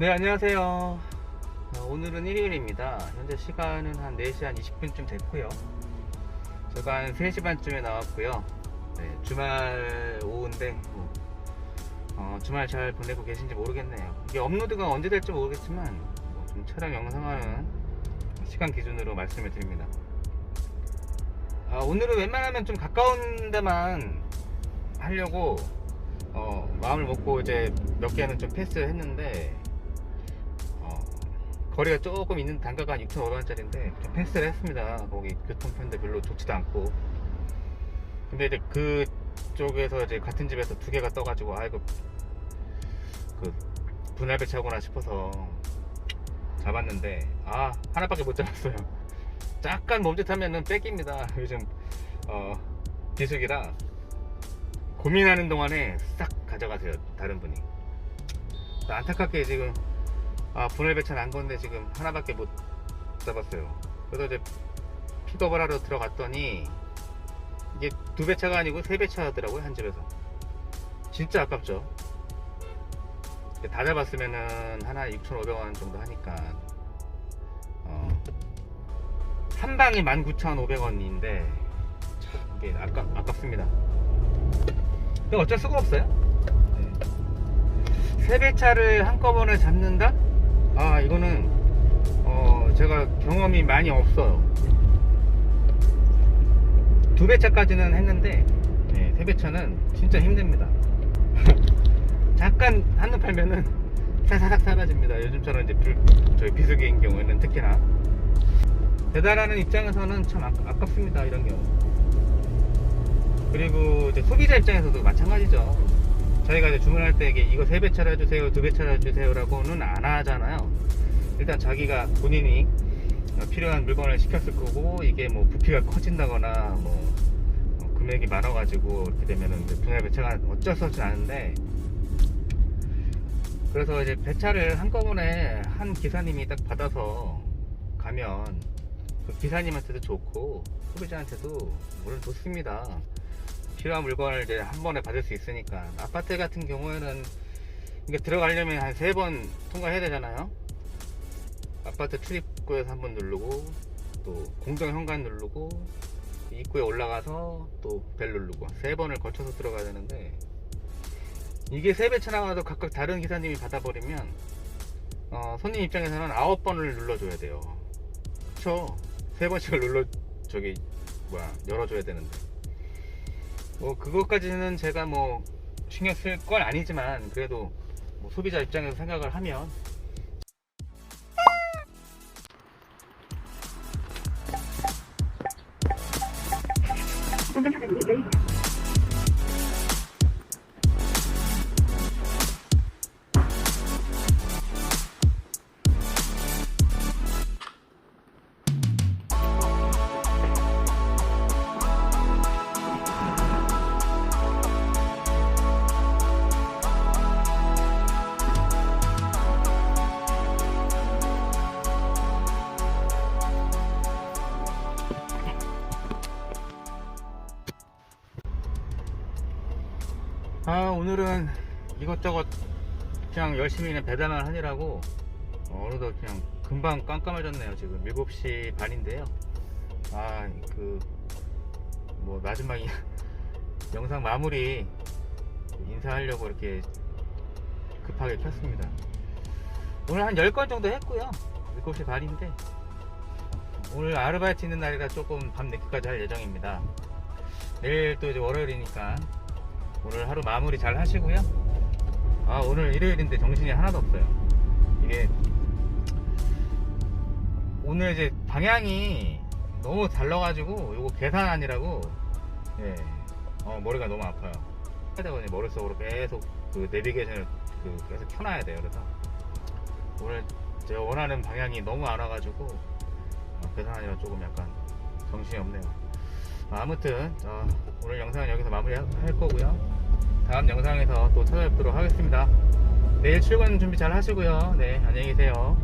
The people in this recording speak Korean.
네, 안녕하세요. 어, 오늘은 일요일입니다. 현재 시간은 한 4시 한 20분쯤 됐고요. 제가 한 3시 반쯤에 나왔고요. 네, 주말 오후인데, 뭐, 어, 주말 잘 보내고 계신지 모르겠네요. 이게 업로드가 언제 될지 모르겠지만, 뭐 좀 촬영 영상하는 시간 기준으로 말씀을 드립니다. 아, 오늘은 웬만하면 좀 가까운 데만 하려고 어, 마음을 먹고 이제 몇 개는 좀 패스를 했는데 어, 거리가 조금 있는 단가가 한 6,500원짜리인데 좀 패스를 했습니다. 거기 교통편도 별로 좋지도 않고 근데 이제 그쪽에서 이제 같은 집에서 두 개가 떠가지고 아이고 그 분할 배차구나 싶어서 잡았는데 아 하나밖에 못 잡았어요. 잠깐 멈칫하면은 뺏깁니다. 요즘 어, 비수기라 고민하는 동안에 싹 가져가세요 다른 분이 안타깝게 지금 아, 분할 배차 난 건데 지금 하나밖에 못 잡았어요 그래서 이제 픽업을 하러 들어갔더니 이게 두 배차가 아니고 세 배차 하더라고요 한 집에서 진짜 아깝죠 다 잡았으면은 하나 6,500원 정도 하니까 어, 한 방이 19,500원인데 이게 아깝, 아깝습니다 어쩔 수가 없어요. 네. 세 배차를 한꺼번에 잡는다? 아, 이거는, 어, 제가 경험이 많이 없어요. 두 배차까지는 했는데, 네, 세 배차는 진짜 힘듭니다. 잠깐 한눈 팔면은 사사삭 사라집니다. 요즘처럼 이제 불, 저희 비수기인 경우에는 특히나. 배달하는 입장에서는 참 아, 아깝습니다. 이런 경우. 그리고 이제 소비자 입장에서도 마찬가지죠. 저희가 이제 주문할 때 이게 이거 세 배차를 해주세요, 두 배차를 해주세요라고는 안 하잖아요. 일단 자기가 본인이 필요한 물건을 시켰을 거고 이게 뭐 부피가 커진다거나 뭐 어, 금액이 많아가지고 이렇게 되면은 분할 배차가 어쩔 수 없지 않은데 그래서 이제 배차를 한꺼번에 한 기사님이 딱 받아서 가면 그 기사님한테도 좋고 소비자한테도 물론 좋습니다. 필요한 물건을 이제 한 번에 받을 수 있으니까. 아파트 같은 경우에는 이게 들어가려면 한 세 번 통과해야 되잖아요. 아파트 출입구에서 한 번 누르고 또 공정 현관 누르고 입구에 올라가서 또 벨 누르고 세 번을 거쳐서 들어가야 되는데 이게 세 배 차나가도 각각 다른 기사님이 받아버리면 어, 손님 입장에서는 아홉 번을 눌러줘야 돼요. 그쵸? 세 번씩을 눌러 저기 뭐야 열어줘야 되는데 뭐 그것까지는 제가 뭐 신경 쓸 건 아니지만 그래도 뭐 소비자 입장에서 생각을 하면 아 오늘은 이것저것 그냥 열심히 그냥 배달만 하느라고 어, 어느덧 그냥 금방 깜깜해졌네요. 지금 7시 반인데요. 아 그 뭐 마지막 이 영상 마무리 인사하려고 이렇게 급하게 켰습니다. 오늘 한 10건 정도 했고요. 7시 반인데 오늘 아르바이트 있는 날이라 조금 밤 늦게까지 할 예정입니다. 내일 또 이제 월요일이니까 오늘 하루 마무리 잘 하시고요. 아, 오늘 일요일인데 정신이 하나도 없어요. 이게, 오늘 이제 방향이 너무 달라가지고, 요거 계산하느라고, 예, 어, 머리가 너무 아파요. 하다 보니 머릿속으로 계속 그 내비게이션을 그 계속 켜놔야 돼요. 그래서, 오늘 제가 원하는 방향이 너무 안 와가지고, 어, 계산하느라 조금 약간 정신이 없네요. 아무튼 어, 오늘 영상은 여기서 마무리할 거고요. 다음 영상에서 또 찾아뵙도록 하겠습니다. 내일 출근 준비 잘 하시고요. 네 안녕히 계세요